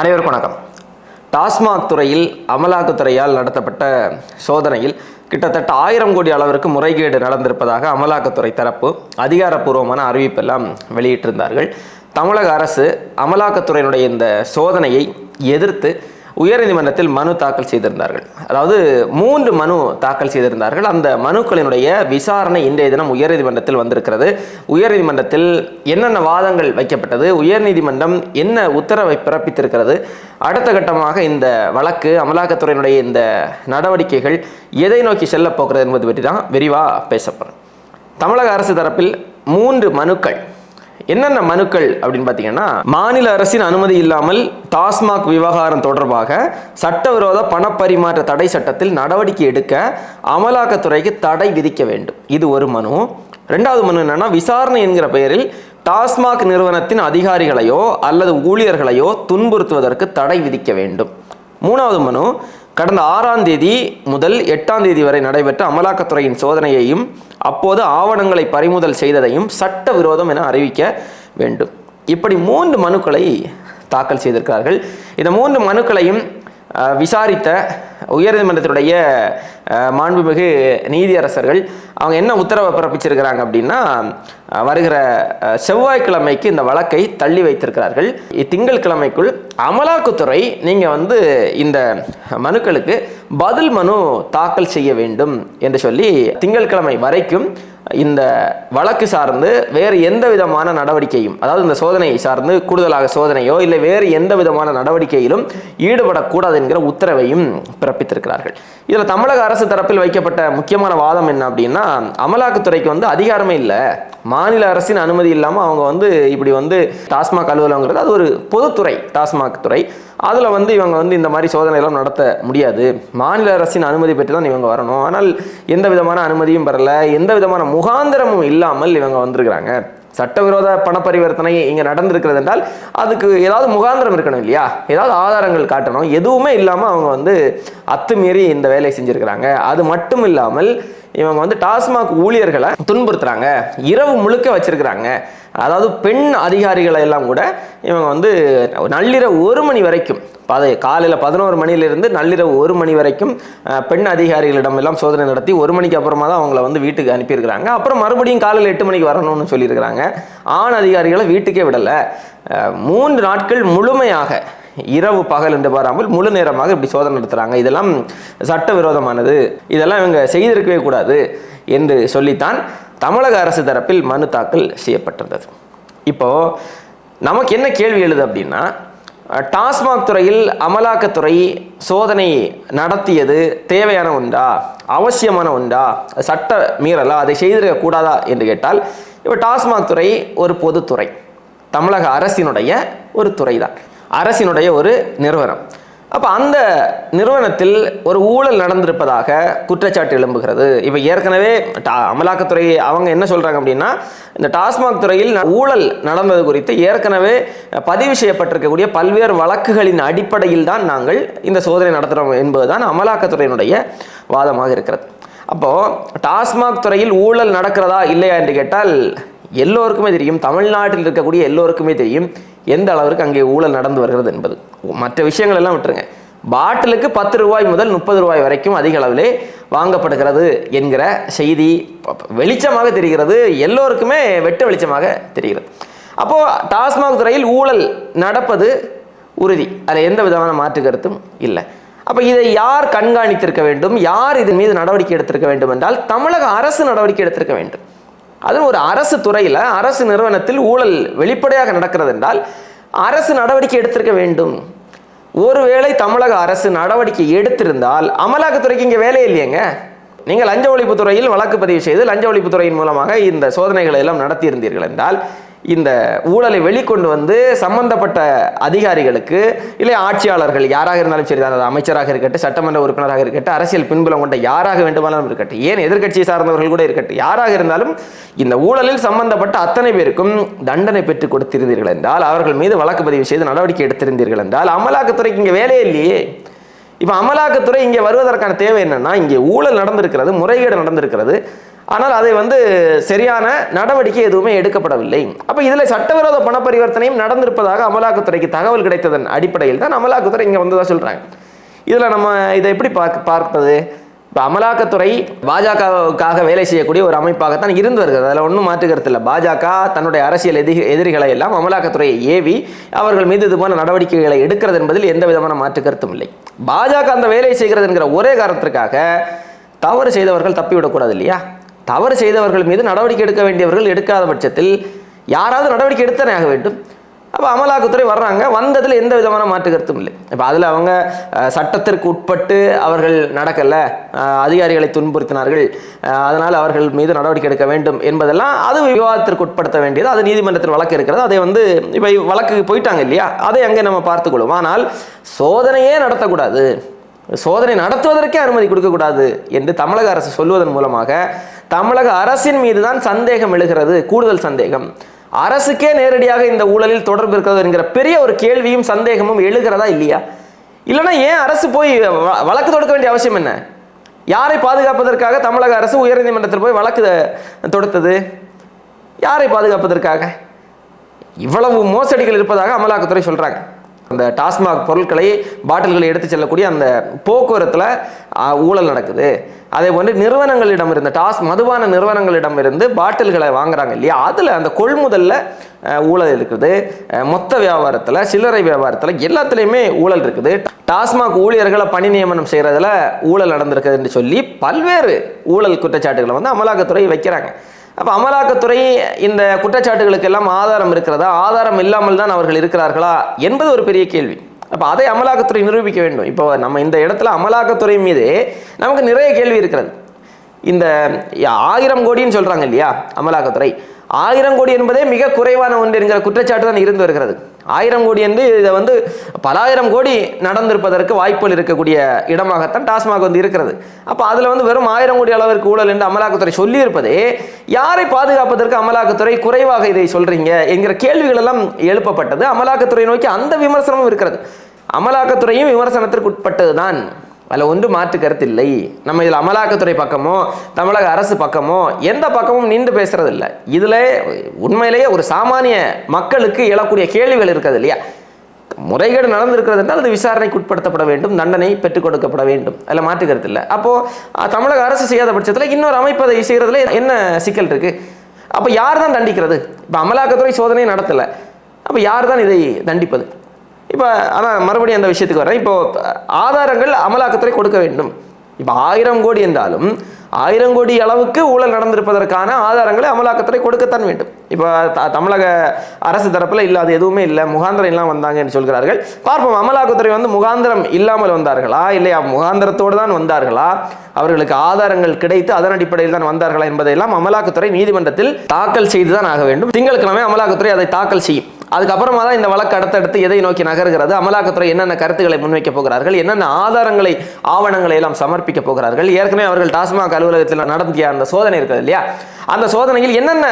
அனைவருக்கும் வணக்கம். டாஸ்மாக் துறையில் அமலாக்கத்துறையால் நடத்தப்பட்ட சோதனையில் கிட்டத்தட்ட ஆயிரம் கோடி அளவிற்கு முறைகேடு நடந்திருப்பதாக அமலாக்கத்துறை தரப்பு அதிகாரப்பூர்வமான அறிவிப்பெல்லாம் வெளியிட்டிருந்தார்கள். தமிழக அரசு அமலாக்கத்துறையினுடைய இந்த சோதனையை எதிர்த்து உயர்நீதிமன்றத்தில் மனு தாக்கல் செய்திருந்தார்கள். அதாவது மூன்று மனு தாக்கல் செய்திருந்தார்கள். அந்த மனுக்களினுடைய விசாரணை இன்றைய தினம் உயர்நீதிமன்றத்தில் வந்திருக்கிறது. உயர்நீதிமன்றத்தில் என்னென்ன வாதங்கள் வைக்கப்பட்டது? உயர்நீதிமன்றம் என்ன உத்தரவை பிறப்பித்திருக்கிறது? அடுத்த கட்டமாக இந்த வழக்கு அமலாக்கத்துறையினுடைய இந்த நடவடிக்கைகள் எதை நோக்கி செல்லப் போகிறது என்பது பற்றி தான் விரிவாக பேசப்படும் தமிழக அரசு தரப்பில் மூன்று மனுக்கள் என்னென்ன மனுக்கள் அப்படின்னு பார்த்தீங்கன்னா மாநில அரசின் அனுமதி இல்லாமல் டாஸ்மாக் விவகாரம் தொடர்பாக சட்டவிரோத பணப்பரிமாற்ற தடை சட்டத்தில் நடவடிக்கை எடுக்க அமலாக்கத்துறைக்கு தடை விதிக்க வேண்டும். இது ஒரு மனு. ரெண்டாவது மனு என்னன்னா விசாரணை என்கிற பெயரில் டாஸ்மாக் நிறுவனத்தின் அதிகாரிகளையோ அல்லது ஊழியர்களையோ துன்புறுத்துவதற்கு தடை விதிக்க வேண்டும். மூணாவது மனு கடந்த ஆறாம் தேதி முதல் எட்டாம் தேதி வரை நடைபெற்ற அமலாக்கத்துறையின் சோதனையையும் அப்போது ஆவணங்களை பறிமுதல் செய்ததையும் சட்டவிரோதம் என அறிவிக்க வேண்டும். இப்படி மூன்று மனுக்களை தாக்கல் செய்திருக்கிறார்கள். இந்த மூன்று மனுக்களையும் விசாரித்த உயர்நீதிமன்றத்தினுடைய மாண்புமிகு நீதியரசர்கள் அவங்க என்ன உத்தரவை பிறப்பிச்சிருக்கிறாங்க அப்படின்னா வருகிற செவ்வாய்க்கிழமைக்கு இந்த வழக்கை தள்ளி வைத்திருக்கிறார்கள். இத்திங்கட்கிழமைக்குள் அமலாக்கத்துறை நீங்கள் வந்து இந்த மனுக்களுக்கு பதில் மனு தாக்கல் செய்ய வேண்டும் என்று சொல்லி திங்கட்கிழமை வரைக்கும் இந்த வழக்கு சார்ந்து வேறு எந்த விதமான நடவடிக்கையும் அதாவது இந்த சோதனையை சார்ந்து கூடுதலாக சோதனையோ இல்லை வேறு எந்த விதமான நடவடிக்கையிலும் ஈடுபடக்கூடாது என்கிற உத்தரவையும் பிறப்பித்திருக்கிறார்கள். இதில் தமிழக அரசு தரப்பில் வைக்கப்பட்ட முக்கியமான வாதம் என்ன அப்படின்னா அமலாக்கத்துறைக்கு வந்து அதிகாரமே இல்லை. மாநில அரசின் அனுமதி இல்லாமல் அவங்க வந்து இப்படி வந்து டாஸ்மாக் அலுவலகங்கிறது அது ஒரு பொதுத்துறை டாஸ்மாக் துறை. அதில் வந்து இவங்க வந்து இந்த மாதிரி சோதனைகளும் நடத்த முடியாது. மாநில அரசின் அனுமதி பெற்று தான் இவங்க வரணும். ஆனால் எந்த விதமான அனுமதியும் பெறலை. எந்த விதமான முகாந்திரமும் இல்லாமல் இவங்க வந்திருக்கிறாங்க. சட்டவிரோத பண பரிவர்த்தனை இங்கே நடந்திருக்கிறது என்றால் அதுக்கு ஏதாவது முகாந்திரம் இருக்கணும் இல்லையா? ஏதாவது ஆதாரங்கள் காட்டணும். எதுவுமே இல்லாமல் அவங்க வந்து அத்துமீறி இந்த வேலையை செஞ்சுருக்கிறாங்க. அது மட்டும் இல்லாமல் இவங்க வந்து டாஸ்மாக் ஊழியர்களை துன்புறுத்துறாங்க. இரவு முழுக்க வச்சிருக்கிறாங்க. அதாவது பெண் அதிகாரிகளை எல்லாம் கூட இவங்க வந்து நள்ளிரவு ஒரு மணி வரைக்கும் பத காலையில் பதினோரு மணியிலிருந்து நள்ளிரவு ஒரு மணி வரைக்கும் பெண் அதிகாரிகளிடம் எல்லாம் சோதனை நடத்தி ஒரு மணிக்கு அப்புறமா தான் அவங்கள வந்து வீட்டுக்கு அனுப்பியிருக்கிறாங்க. அப்புறம் மறுபடியும் காலையில் எட்டு மணிக்கு வரணும்னு சொல்லியிருக்கிறாங்க. ஆண் அதிகாரிகளை வீட்டுக்கே விடலை. மூன்று நாட்கள் முழுமையாக இரவு பகல் என்று பாராமல் முழு நேரமாக இப்படி சோதனை நடத்துகிறாங்க இதெல்லாம் சட்டவிரோதமானது. இதெல்லாம் இவங்க செய்திருக்கவே கூடாது என்று சொல்லித்தான் தமிழக அரசு தரப்பில் மனு தாக்கல் செய்யப்பட்டிருந்தது. இப்போ நமக்கு என்ன கேள்வி எழுது அப்படின்னா டாஸ்மாக் துறையில் அமலாக்கத்துறை சோதனை நடத்தியது தேவையான ஒன்றா அவசியமான ஒன்றா சட்ட மீறலா? அதை செய்திருக்க கூடாதா என்று கேட்டால் இப்போ டாஸ்மாக் துறை ஒரு பொதுத்துறை. தமிழக அரசினுடைய ஒரு துறை தான் அரசினுடைய ஒரு நிறுவனம். அப்போ அந்த நிறுவனத்தில் ஒரு ஊழல் நடந்திருப்பதாக குற்றச்சாட்டு எழும்புகிறது. இப்போ ஏற்கனவே டா- அமலாக்கத்துறை அவங்க என்ன சொல்கிறாங்க அப்படின்னா இந்த டாஸ்மாக் துறையில் ஊழல் நடந்தது குறித்து ஏற்கனவே பதிவு செய்யப்பட்டிருக்கக்கூடிய பல்வேறு வழக்குகளின் அடிப்படையில் தான் நாங்கள் இந்த சோதனை நடத்துகிறோம் என்பதுதான் அமலாக்கத்துறையினுடைய வாதமாக இருக்கிறது. அப்போது டாஸ்மாக் துறையில் ஊழல் நடக்கிறதா இல்லையா என்று கேட்டால் எல்லோருக்குமே தெரியும் தமிழ்நாட்டில் இருக்கக்கூடிய எல்லோருக்குமே தெரியும் எந்த அளவிற்கு அங்கே ஊழல் நடந்து வருகிறது என்பது. மற்ற விஷயங்கள் எல்லாம் விட்டுருங்க. பாட்டிலுக்கு பத்து ரூபாய் முதல் முப்பது ரூபாய் வரைக்கும் அதிக அளவிலே வாங்கப்படுகிறது என்கிற செய்தி வெளிச்சமாக தெரிகிறது. எல்லோருக்குமே வெட்ட வெளிச்சமாக தெரிகிறது. அப்போது டாஸ்மாக் துறையில் ஊழல் நடப்பது உறுதி. அதில் எந்த விதமான மாற்று கருத்தும் இல்லை. அப்போ இதை யார் கண்காணித்திருக்க வேண்டும்? யார் இதன் மீது நடவடிக்கை எடுத்திருக்க வேண்டும் என்றால் தமிழக அரசு நடவடிக்கை எடுத்திருக்க வேண்டும். அதுவும் ஒரு அரசு துறையில் அரசு நிறுவனத்தில் ஊழல் வெளிப்படையாக நடக்கிறது என்றால் அரசு நடவடிக்கை எடுத்திருக்க வேண்டும். ஒருவேளை தமிழக அரசு நடவடிக்கை எடுத்திருந்தால் அமலாக்கத்துறைக்கு இங்கே வேலை இல்லையேங்க. நீங்கள் லஞ்ச ஒழிப்புத்துறையில் வழக்கு பதிவு செய்து லஞ்ச ஒழிப்புத்துறையின் மூலமாக இந்த சோதனைகளை எல்லாம் நடத்தியிருந்தீர்கள் என்றால் இந்த ஊழலை வெளிக்கொண்டு வந்து சம்பந்தப்பட்ட அதிகாரிகளுக்கு இல்லை ஆட்சியாளர்கள் யாராக இருந்தாலும் சரி அது அமைச்சராக இருக்கட்டும் சட்டமன்ற உறுப்பினராக இருக்கட்டும் அரசியல் பின்புலம் கொண்ட யாராக வேண்டுமானாலும் இருக்கட்டும் ஏன் எதிர்க்கட்சியை சார்ந்தவர்கள் கூட இருக்கட்டும் யாராக இருந்தாலும் இந்த ஊழலில் சம்பந்தப்பட்ட அத்தனை பேருக்கும் தண்டனை பெற்றுக் கொடுத்திருந்தீர்கள் என்றால் அவர்கள் மீது வழக்கு பதிவு செய்து நடவடிக்கை எடுத்திருந்தீர்கள் என்றால் அமலாக்கத்துறைக்கு இங்கே வேலையே இல்லையே. இப்போ அமலாக்கத்துறை இங்கே வருவதற்கான தேவை என்னன்னா இங்கே ஊழல் நடந்திருக்கிறது முறைகேடு நடந்திருக்கிறது. ஆனால் அதை வந்து சரியான நடவடிக்கை எதுவுமே எடுக்கப்படவில்லை. அப்போ இதில் சட்டவிரோத பண பரிவர்த்தனையும் நடந்திருப்பதாக அமலாக்கத்துறைக்கு தகவல் கிடைத்ததன் அடிப்படையில் தான் அமலாக்கத்துறை இங்கே வந்ததாக சொல்கிறாங்க இதில் நம்ம இதை எப்படி பார்க்க பார்ப்பது? இப்போ அமலாக்கத்துறை பாஜகவுக்காக வேலை செய்யக்கூடிய ஒரு அமைப்பாகத்தான் இருந்து வருகிறது. அதில் ஒன்றும் மாற்று கருத்து இல்லை. பாஜக தன்னுடைய அரசியல் எதி எதிரிகளை எல்லாம் அமலாக்கத்துறையை ஏவி அவர்கள் மீது இது நடவடிக்கைகளை எடுக்கிறது என்பதில் எந்த விதமான மாற்று கருத்தும் இல்லை. பாஜக அந்த வேலையை செய்கிறது என்கிற ஒரே காரணத்திற்காக தவறு செய்தவர்கள் தப்பிவிடக்கூடாது இல்லையா? தவறு செய்தவர்கள் மீது நடவடிக்கை எடுக்க வேண்டியவர்கள் எடுக்காத பட்சத்தில் யாராவது நடவடிக்கை எடுத்தனே ஆக வேண்டும். அப்போ அமலாக்கத்துறை வர்றாங்க. வந்ததில் எந்த விதமான மாற்று கருத்தும் இல்லை. இப்போ அதில் அவங்க சட்டத்திற்கு உட்பட்டு அவர்கள் நடக்கலை. அதிகாரிகளை துன்புறுத்தினார்கள். அதனால் அவர்கள் மீது நடவடிக்கை எடுக்க வேண்டும் என்பதெல்லாம் அது விவாதத்திற்கு உட்படுத்த வேண்டியது. அது நீதிமன்றத்தில் வழக்கு இருக்கிறது. அதை வந்து இப்போ வழக்கு போயிட்டாங்க இல்லையா? அதை அங்கே நம்ம பார்த்துக்கொள்ளும். ஆனால் சோதனையே நடத்தக்கூடாது. சோதனை நடத்துவதற்கே அனுமதி கொடுக்கக்கூடாது என்று தமிழக அரசு சொல்வதன் மூலமாக தமிழக அரசின் மீது தான் சந்தேகம் எழுகிறது கூடுதல் சந்தேகம். அரசுக்கே நேரடியாக இந்த ஊழலில் தொடர்பு இருக்கிறது என்கிற பெரிய ஒரு கேள்வியும் சந்தேகமும் எழுகிறதா இல்லையா? இல்லைன்னா ஏன் அரசு போய் வ- வழக்கு தொடுக்க வேண்டிய அவசியம் என்ன? யாரை பாதுகாப்பதற்காக தமிழக அரசு உயர்நீதிமன்றத்தில் போய் வழக்கு தொடுத்தது? யாரை பாதுகாப்பதற்காக? இவ்வளவு மோசடிகள் இருப்பதாக அமலாக்கத்துறை சொல்கிறாங்க அந்த டாஸ்மாக் பொருட்களை பாட்டில்களை எடுத்து செல்லக்கூடிய அந்த போக்குவரத்தில் ஊழல் நடக்குது. அதே போன்று நிறுவனங்களிடம் இருந்த டாஸ் மதுபான நிறுவனங்களிடம் இருந்து பாட்டில்களை வாங்குறாங்க இல்லையா? அதில் அந்த கொள்முதலில் ஊழல் இருக்குது. மொத்த வியாபாரத்தில் சில்லறை வியாபாரத்தில் எல்லாத்துலேயுமே ஊழல் இருக்குது. டாஸ்மாக் ஊழியர்களை பணி நியமனம் செய்கிறதுல ஊழல் நடந்திருக்குதுன்னு சொல்லி பல்வேறு ஊழல் குற்றச்சாட்டுகளை வந்து அமலாக்கத்துறை வைக்கிறாங்க. அப்போ அமலாக்கத்துறை இந்த குற்றச்சாட்டுகளுக்கு எல்லாம் ஆதாரம் இருக்கிறதா? ஆதாரம் இல்லாமல் தான் அவர்கள் இருக்கிறார்களா? என்பது ஒரு பெரிய கேள்வி. அப்போ அதை அமலாக்கத்துறை நிரூபிக்க வேண்டும். இப்போ நம்ம இந்த இடத்துல அமலாக்கத்துறை மீது நமக்கு நிறைய கேள்வி இருக்கிறது. இந்த ஆயிரம் கோடின்னு சொல்கிறாங்க இல்லையா? அமலாக்கத்துறை. ஆயிரம் கோடி என்பதே மிக குறைவான ஒன்று என்கிற குற்றச்சாட்டு தான் இருந்து வருகிறது. ஆயிரம் கோடி என்று இதை வந்து பலாயிரம் கோடி நடந்திருப்பதற்கு வாய்ப்புகள் இருக்கக்கூடிய இடமாகத்தான் டாஸ்மாக் வந்து இருக்கிறது. அப்போ அதில் வந்து வெறும் ஆயிரம் கோடி அளவிற்கு ஊழல் என்று அமலாக்கத்துறை சொல்லியிருப்பதே யாரை பாதுகாப்பதற்கு அமலாக்கத்துறை குறைவாக இதை சொல்கிறீங்க என்கிற கேள்விகள் எல்லாம் எழுப்பப்பட்டது. அமலாக்கத்துறை நோக்கி அந்த விமர்சனமும் இருக்கிறது. அமலாக்கத்துறையும் விமர்சனத்திற்கு உட்பட்டது தான் அதில் ஒன்று மாற்று கருத்து இல்லை. நம்ம இதில் அமலாக்கத்துறை பக்கமோ தமிழக அரசு பக்கமோ எந்த பக்கமும் நின்று பேசுகிறதில்ல இதில் உண்மையிலேயே ஒரு சாமானிய மக்களுக்கு எழக்கூடிய கேள்விகள் இருக்கிறது இல்லையா? முறைகேடு நடந்திருக்கிறது என்றால் அது விசாரணைக்கு உட்படுத்தப்பட வேண்டும் தண்டனை பெற்றுக் கொடுக்கப்பட வேண்டும். அதில் மாற்று கருத்து இல்லை. அப்போது தமிழக அரசு செய்யாத பட்சத்தில் இன்னொரு அமைப்பதை செய்கிறதுல என்ன சிக்கல் இருக்குது அப்போ யார் தான் தண்டிக்கிறது? இப்போ அமலாக்கத்துறை சோதனை நடத்தலை. அப்போ யார் தான் இதை தண்டிப்பது? இப்போ ஆனால் மறுபடியும் அந்த விஷயத்துக்கு வரேன் இப்போ ஆதாரங்கள் அமலாக்கத்துறை கொடுக்க வேண்டும். இப்போ ஆயிரம் கோடி என்றாலும் ஆயிரம் கோடி அளவுக்கு ஊழல் நடந்திருப்பதற்கான ஆதாரங்களை அமலாக்கத்துறை கொடுக்கத்தான் வேண்டும். இப்போ த- தமிழக அரசு தரப்பில் இல்லை அது எதுவுமே இல்லை. முகாந்திரம் இல்லாமல் வந்தாங்க என்று சொல்கிறார்கள். பார்ப்போம் அமலாக்கத்துறை வந்து முகாந்திரம் இல்லாமல் வந்தார்களா? இல்லையா? முகாந்திரத்தோடு தான் வந்தார்களா? அவர்களுக்கு ஆதாரங்கள் கிடைத்து அதன் அடிப்படையில் தான் வந்தார்களா என்பதையெல்லாம் அமலாக்கத்துறை நீதிமன்றத்தில் தாக்கல் செய்து தான் ஆக வேண்டும். திங்கட்கிழமை அமலாக்கத்துறை அதை தாக்கல் செய்யும். அதுக்கப்புறமா தான் இந்த வழக்கு அடுத்தடுத்து எதை நோக்கி நகர்கிறது? அமலாக்கத்துறை என்னென்ன கருத்துக்களை முன்வைக்க போகிறார்கள்? என்னென்ன ஆதாரங்களை ஆவணங்களை எல்லாம் சமர்ப்பிக்க போகிறார்கள்? ஏற்கனவே அவர்கள் டாஸ்மாக் அலுவலகத்தில் நடத்திய அந்த சோதனை இருக்குது இல்லையா? அந்த சோதனையில் என்னென்ன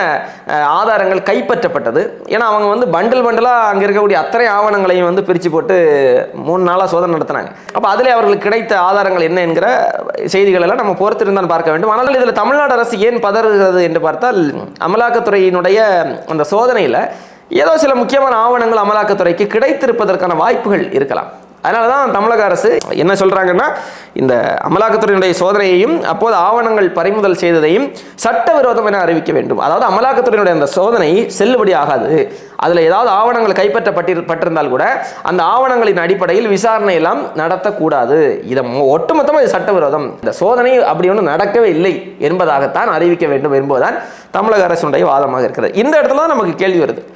ஆதாரங்கள் கைப்பற்றப்பட்டது? ஏன்னா அவங்க வந்து பண்டில் பண்டலாக அங்கே இருக்கக்கூடிய அத்தனை ஆவணங்களையும் வந்து பிரித்து போட்டு மூணு நாளாக சோதனை நடத்தினாங்க. அப்போ அதில் அவர்களுக்கு கிடைத்த ஆதாரங்கள் என்ன என்கிற செய்திகள் எல்லாம் நம்ம பொறுத்திருந்தான் பார்க்க வேண்டும். ஆனால் இதில் தமிழ்நாடு அரசு ஏன் பதறுகிறது என்று பார்த்தால் அமலாக்கத்துறையினுடைய அந்த சோதனையில் ஏதோ சில முக்கியமான ஆவணங்கள் அமலாக்கத்துறைக்கு கிடைத்திருப்பதற்கான வாய்ப்புகள் இருக்கலாம். அதனால தான் தமிழக அரசு என்ன சொல்கிறாங்கன்னா இந்த அமலாக்கத்துறையினுடைய சோதனையையும் அப்போது ஆவணங்கள் பறிமுதல் செய்ததையும் சட்டவிரோதம் என அறிவிக்க வேண்டும். அதாவது அமலாக்கத்துறையினுடைய அந்த சோதனை செல்லுபடி ஆகாது. அதில் ஏதாவது ஆவணங்கள் கைப்பற்றப்பட்டிரு பட்டிருந்தால் கூட அந்த ஆவணங்களின் அடிப்படையில் விசாரணை எல்லாம் நடத்தக்கூடாது. இதை மொ- ஒட்டுமொத்தமாக இது சட்டவிரோதம். இந்த சோதனை அப்படி ஒன்றும் நடக்கவே இல்லை என்பதாகத்தான் அறிவிக்க வேண்டும் என்பதுதான் தமிழக அரசுடைய வாதமாக இருக்கிறது. இந்த இடத்துல தான் நமக்கு கேள்வி வருது.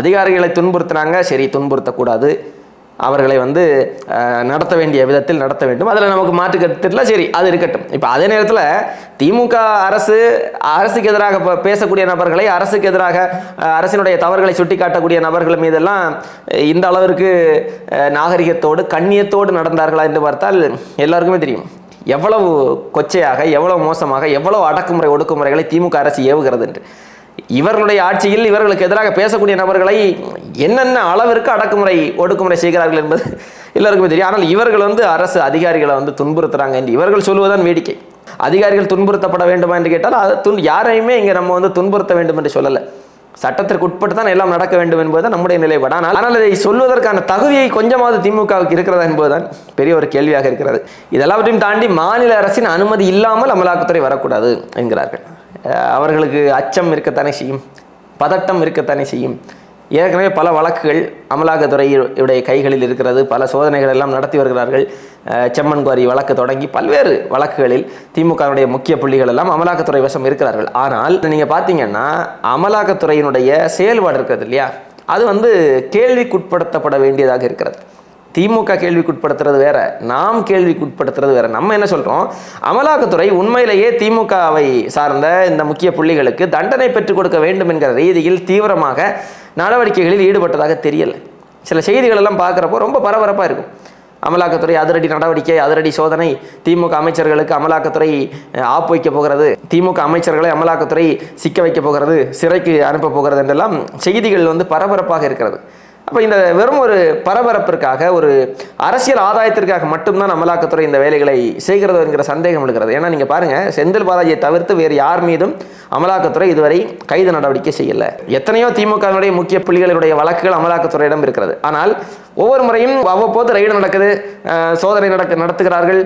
அதிகாரிகளை துன்புறுத்துனாங்க. சரி துன்புறுத்தக்கூடாது. அவர்களை வந்து நடத்த வேண்டிய விதத்தில் நடத்த வேண்டும். அதில் நமக்கு மாற்று கருத்துல சரி அது இருக்கட்டும். இப்போ அதே நேரத்தில் திமுக அரசு அரசுக்கு எதிராக இப்போ பேசக்கூடிய நபர்களை அரசுக்கு எதிராக அரசினுடைய தவறுகளை சுட்டிக்காட்டக்கூடிய நபர்கள் மீதெல்லாம் இந்த அளவிற்கு நாகரிகத்தோடு கண்ணியத்தோடு நடந்தார்களா என்று பார்த்தால் எல்லாருக்குமே தெரியும். எவ்வளவு கொச்சையாக எவ்வளவு மோசமாக எவ்வளவு அடக்குமுறை ஒடுக்குமுறைகளை திமுக அரசு ஏவுகிறது என்று. இவர்களுடைய ஆட்சியில் இவர்களுக்கு எதிராக பேசக்கூடிய நபர்களை என்னென்ன அளவிற்கு அடக்குமுறை ஒடுக்குமுறை செய்கிறார்கள் என்பது எல்லாருக்குமே தெரியும். ஆனால் இவர்கள் வந்து அரசு அதிகாரிகளை வந்து துன்புறுத்துறாங்க என்று. இவர்கள் சொல்வதுதான் வேடிக்கை. அதிகாரிகள் துன்புறுத்தப்பட வேண்டுமா என்று கேட்டால் அது துன் யாரையுமே இங்கே நம்ம வந்து துன்புறுத்த வேண்டும் என்று சொல்லலை. சட்டத்திற்கு உட்பட்டு தான் எல்லாம் நடக்க வேண்டும் என்பதுதான் நம்முடைய நிலைப்பாடு ஆனால் ஆனால் இதை சொல்வதற்கான தகுதியை கொஞ்சமாவது திமுகவுக்கு இருக்கிறதா என்பதுதான் பெரிய ஒரு கேள்வியாக இருக்கிறது. இதெல்லாவற்றையும் தாண்டி மாநில அரசின் அனுமதி இல்லாமல் அமலாக்கத்துறை வரக்கூடாது என்கிறார்கள். அவர்களுக்கு அச்சம் இருக்கத்தானே செய்யும்? பதட்டம் இருக்கத்தானே செய்யும்? ஏற்கனவே பல வழக்குகள் அமலாக்கத்துறையுடைய கைகளில் இருக்கிறது. பல சோதனைகள் எல்லாம் நடத்தி வருகிறார்கள். செம்மன் குவாரி வழக்கு தொடங்கி பல்வேறு வழக்குகளில் திமுகவினுடைய முக்கிய புள்ளிகள் எல்லாம் அமலாக்கத்துறை வசம் இருக்கிறார்கள். ஆனால் நீங்கள் பார்த்தீங்கன்னா அமலாக்கத்துறையினுடைய செயல்பாடு இருக்கிறது இல்லையா? அது வந்து கேள்விக்குட்படுத்தப்பட வேண்டியதாக இருக்கிறது. திமுக கேள்விக்குட்படுத்துறது வேற நாம் கேள்விக்குட்படுத்துறது வேற. நம்ம என்ன சொல்றோம்? அமலாக்கத்துறை உண்மையிலேயே திமுகவை சார்ந்த இந்த முக்கிய புள்ளிகளுக்கு தண்டனை பெற்றுக் கொடுக்க வேண்டும் என்கிற ரீதியில் தீவிரமாக நடவடிக்கைகளில் ஈடுபட்டதாக தெரியல. சில செய்திகள் எல்லாம் பார்க்குறப்போ ரொம்ப பரபரப்பாக இருக்கும். அமலாக்கத்துறை அதிரடி நடவடிக்கை அதிரடி சோதனை திமுக அமைச்சர்களுக்கு அமலாக்கத்துறை ஆப் ஆப்பு வைக்க போகிறது திமுக அமைச்சர்களை அமலாக்கத்துறை சிக்க வைக்க போகிறது சிறைக்கு அனுப்ப போகிறது என்றெல்லாம் செய்திகள் வந்து பரபரப்பாக இருக்கிறது. அப்போ இந்த வெறும் ஒரு பரபரப்பிற்காக ஒரு அரசியல் ஆதாயத்திற்காக மட்டும்தான் அமலாக்கத்துறை இந்த வேலைகளை செய்கிறது என்கிற சந்தேகம் இருக்கிறது ஏன்னா நீங்கள் பாருங்கள் செந்தில் பாலாஜியை தவிர்த்து வேறு யார் மீதும் அமலாக்கத்துறை இதுவரை கைது நடவடிக்கை செய்யலை. எத்தனையோ திமுகவினுடைய முக்கிய புள்ளிகளுடைய வழக்குகள் அமலாக்கத்துறையிடம் இருக்கிறது. ஆனால் ஒவ்வொரு முறையும் அவ்வப்போது ரைடு நடக்குது சோதனை நடக்க நடத்துகிறார்கள்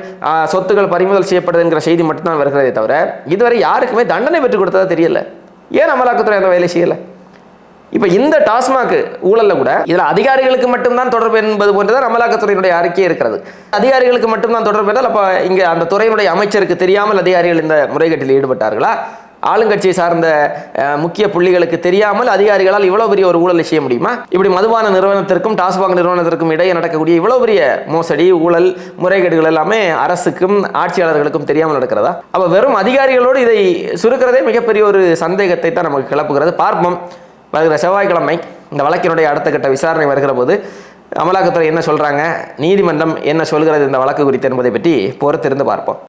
சொத்துக்கள் பறிமுதல் செய்யப்படுது என்கிற செய்தி மட்டும்தான் வருகிறதே தவிர இதுவரை யாருக்குமே தண்டனை பெற்றுக் கொடுத்ததா தெரியல. ஏன் அமலாக்கத்துறை அந்த வேலை செய்யலை? இப்போ இந்த டாஸ்மாக் ஊழலில் கூட இதில் அதிகாரிகளுக்கு மட்டும்தான் தொடர்பு என்பது போன்றதான் அமலாக்கத்துறையினுடைய அறிக்கை இருக்கிறது. அதிகாரிகளுக்கு மட்டும்தான் தொடர்பு என்றால் அப்போ இங்கே அந்த துறையினுடைய அமைச்சருக்கு தெரியாமல் அதிகாரிகள் இந்த முறைகேட்டில் ஈடுபட்டார்களா? ஆளுங்கட்சியை சார்ந்த முக்கிய புள்ளிகளுக்கு தெரியாமல் அதிகாரிகளால் இவ்வளவு பெரிய ஒரு ஊழலை செய்ய முடியுமா? இப்படி மதுபான நிறுவனத்திற்கும் டாஸ்மாக் நிறுவனத்திற்கும் இடையே நடக்கக்கூடிய இவ்வளவு பெரிய மோசடி ஊழல் முறைகேடுகள் எல்லாமே அரசுக்கும் ஆட்சியாளர்களுக்கும் தெரியாமல் நடக்கிறதா? அப்போ வெறும் அதிகாரிகளோடு இதை சுருக்கிறதே மிகப்பெரிய ஒரு சந்தேகத்தை தான் நமக்கு கிளப்புகிறது. பார்ப்போம். வருகிற செவ்வாய்க்கிழமை இந்த வழக்கினுடைய அடுத்த கட்ட விசாரணை வருகிற போது அமலாக்கத்துறை என்ன சொல்கிறாங்க நீதிமன்றம் என்ன சொல்கிறது இந்த வழக்கு குறித்து என்பதை பற்றி பொறுத்திருந்து பார்ப்போம்.